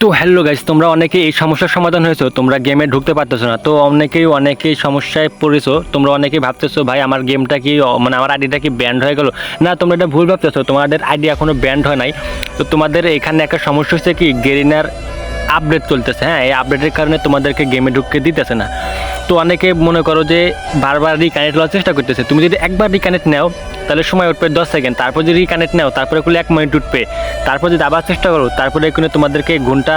তো hello guys তোমরা অনেকেই এই সমস্যার সমাধান হয়েছো, তোমরা গেমে ঢুকতে পারতেছো না। তো অনেকেই অনেকেই সমস্যায় পড়েছো, তোমরা অনেকেই ভাবতেছো, ভাই, আমার গেমটা কি মানে আমার আইডিটা কি ব্যান্ড হয়ে গেলো? না, তোমরা এটা ভুল ভাবতেছো, তোমাদের আইডি এখনও ব্যান্ড হয় নাই। তো তোমাদের এখানে একটা সমস্যা হচ্ছে কি গেরিনার আপডেট চলতেছে হ্যাঁ? এই আপডেটের কারণে তোমাদেরকে গেমে ঢুকতে দিতেছে না। তো অনেকে মনে করো যে বারবার রিকানেক্ট হওয়ার চেষ্টা করতেছে। তুমি যদি একবার রিকানেক্ট নাও, তাহলে সময় উঠবে দশ সেকেন্ড তারপর যদি রিকানেক্ট নাও, তারপরে খুলে এক মিনিট উঠবে। তারপর যদি আবার চেষ্টা করো, তারপরে এখানে তোমাদেরকে ঘণ্টা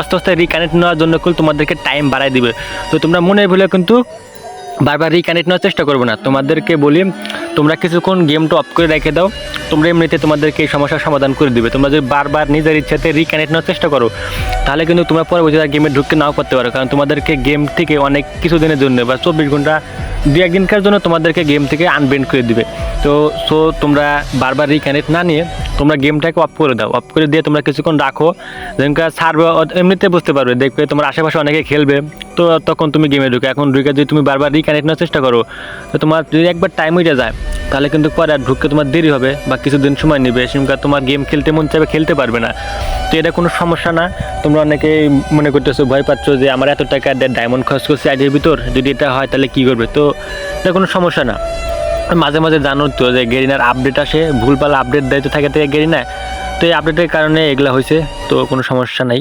আস্তে আস্তে রিকানেক্ট নেওয়ার জন্য খুলে তোমাদেরকে টাইম বাড়াই দিবে। তো তোমরা মনে ভুলে কিন্তু বারবার রিকানেক্ট নেওয়ার চেষ্টা করব না। তোমাদেরকে বলি, তোমরা কিছুক্ষণ গেমটা অফ করে রেখে দাও, তোমরা এমনিতে তোমাদেরকে এই সমস্যার সমাধান করে দিবে। তোমরা যদি বারবার নিজের ইচ্ছাতে রিকানেক্ট নেওয়ার চেষ্টা করো, তাহলে কিন্তু তোমরা পরবর্তীতে গেমে ঢুকতে নাও করতে পারো। কারণ তোমাদেরকে গেম থেকে অনেক কিছুদিনের জন্য বা চব্বিশ ঘণ্টা দু একদিনকার জন্য তোমাদেরকে গেম থেকে আনবেন্ড করে দিবে। তো সো তোমরা বারবার রিকানেক্ট না নিয়ে তোমরা গেমটাকে অফ করে দাও। অফ করে দিয়ে তোমরা কিছুক্ষণ রাখো যেমন ছাড়বে এমনিতে বুঝতে পারবে, দেখবে তোমার আশেপাশে অনেকে খেলবে তো তখন তুমি গেমে ঢুকে। এখন ঢুকে যদি তুমি বারবার রিকানেক্ট নেওয়ার চেষ্টা করো, তো তোমার যদি একবার টাইম হয়ে যায়, তাহলে কিন্তু পরে আর ঢুকতে তোমার দেরি হবে বা কিছুদিন সময় নেবে। সেমকা তোমার গেম খেলতে মন চাইবে, খেলতে পারবে না। তো এটা কোনো সমস্যা না। তোমরা অনেকেই মনে করতেছো, ভয় পাচ্ছ যে আমার এত টাকা ডায়মন্ড খরচ করছি আইডির ভিতর। যদি এটা হয়, তাহলে কী করবে? তো এটা কোনো সমস্যা না। মাঝে মাঝে জানো তো যে গেরিনার আপডেট আসে, ভুলভাল আপডেট দেয় তো থাকে, থেকে গেরিনা। তো এই আপডেটের কারণে এগুলা হয়েছে তো কোনো সমস্যা নাই।